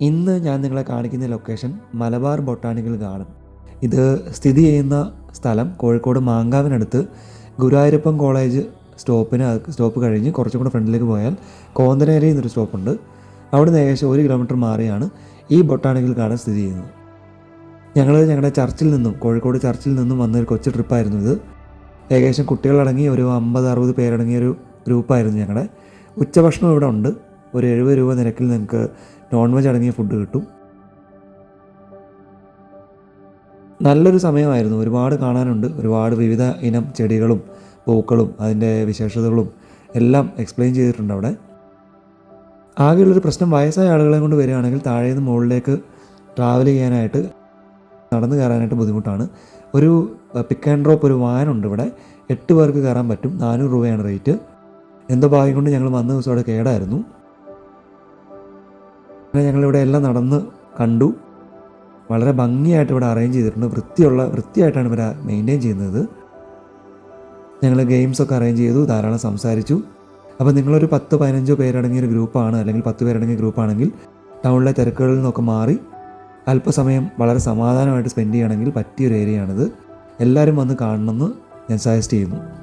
ഇന്ന് ഞാൻ നിങ്ങളെ കാണിക്കുന്ന ലൊക്കേഷൻ മലബാർ ബൊട്ടാണിക്കൽ ഗാർഡൻ. ഇത് സ്ഥിതി ചെയ്യുന്ന സ്ഥലം കോഴിക്കോട് മാങ്കാവിനടുത്ത് ഗുരുവായൂരപ്പം കോളേജ് സ്റ്റോപ്പിന് സ്റ്റോപ്പ് കഴിഞ്ഞ് കുറച്ചും കൂടെ ഫ്രണ്ടിലേക്ക് പോയാൽ കോന്തനേരി എന്നൊരു സ്റ്റോപ്പുണ്ട്. അവിടെ നിന്ന് ഏകദേശം ഒരു കിലോമീറ്റർ മാറിയാണ് ഈ ബൊട്ടാണിക്കൽ ഗാർഡൻ സ്ഥിതി ചെയ്യുന്നത്. ഞങ്ങൾ ഞങ്ങളുടെ ചർച്ചിൽ നിന്നും കോഴിക്കോട് ചർച്ചിൽ നിന്നും വന്നൊരു കൊച്ചു ട്രിപ്പായിരുന്നു ഇത്. ഏകദേശം കുട്ടികളടങ്ങി ഒരു അമ്പത് അറുപത് പേരടങ്ങിയ ഒരു ഗ്രൂപ്പായിരുന്നു ഞങ്ങളുടെ. ഉച്ചഭക്ഷണം ഇവിടെ ഉണ്ട്. ഒരു എഴുപത് രൂപ നിരക്കിൽ നിങ്ങൾക്ക് നോൺ വെജ് അടങ്ങിയ ഫുഡ് കിട്ടും. നല്ലൊരു സമയമായിരുന്നു. ഒരുപാട് കാണാനുണ്ട്. ഒരുപാട് വിവിധ ഇനം ചെടികളും പൂക്കളും അതിന്റെ വിശേഷതകളും എല്ലാം എക്സ്പ്ലെയിൻ ചെയ്തിട്ടുണ്ട് അവിടെ. ആകെയുള്ളൊരു പ്രശ്നം വയസ്സായ ആളുകളെ കൊണ്ട് വരികയാണെങ്കിൽ താഴെ നിന്ന് മുകളിലേക്ക് ട്രാവൽ ചെയ്യാനായിട്ട് നടന്നു കയറാനായിട്ട് ബുദ്ധിമുട്ടാണ്. ഒരു പിക്ക് ആൻഡ് ഡ്രോപ്പ് ഒരു വാനുണ്ട് ഇവിടെ. എട്ട് പേർക്ക് കയറാൻ പറ്റും. നാനൂറ് രൂപയാണ് റേറ്റ് എന്തോ ഭാഗ്യം കൊണ്ട് ഞങ്ങൾ വന്ന ദിവസം അവിടെ കേടായിരുന്നു. അങ്ങനെ ഞങ്ങളിവിടെ എല്ലാം നടന്ന് കണ്ടു. വളരെ ഭംഗിയായിട്ട് ഇവിടെ അറേഞ്ച് ചെയ്തിട്ടുണ്ട്. വൃത്തിയുള്ള വൃത്തിയായിട്ടാണ് ഇവർ മെയിന്റെയിൻ ചെയ്യുന്നത്. ഞങ്ങൾ ഗെയിംസൊക്കെ അറേഞ്ച് ചെയ്തു ധാരാളം സംസാരിച്ചു. അപ്പോൾ നിങ്ങളൊരു പത്ത് പതിനഞ്ചോ പേരടങ്ങിയ ഒരു ഗ്രൂപ്പാണ് അല്ലെങ്കിൽ പത്ത് പേരടങ്ങിയ ഗ്രൂപ്പാണെങ്കിൽ ടൗണിലെ തിരക്കുകളിൽ നിന്നൊക്കെ മാറി അല്പസമയം വളരെ സമാധാനമായിട്ട് സ്പെൻഡ് ചെയ്യണമെങ്കിൽ പറ്റിയൊരു ഏരിയയാണിത് എല്ലാവരും വന്ന് കാണണമെന്ന് ഞാൻ സജസ്റ്റ് ചെയ്യുന്നു.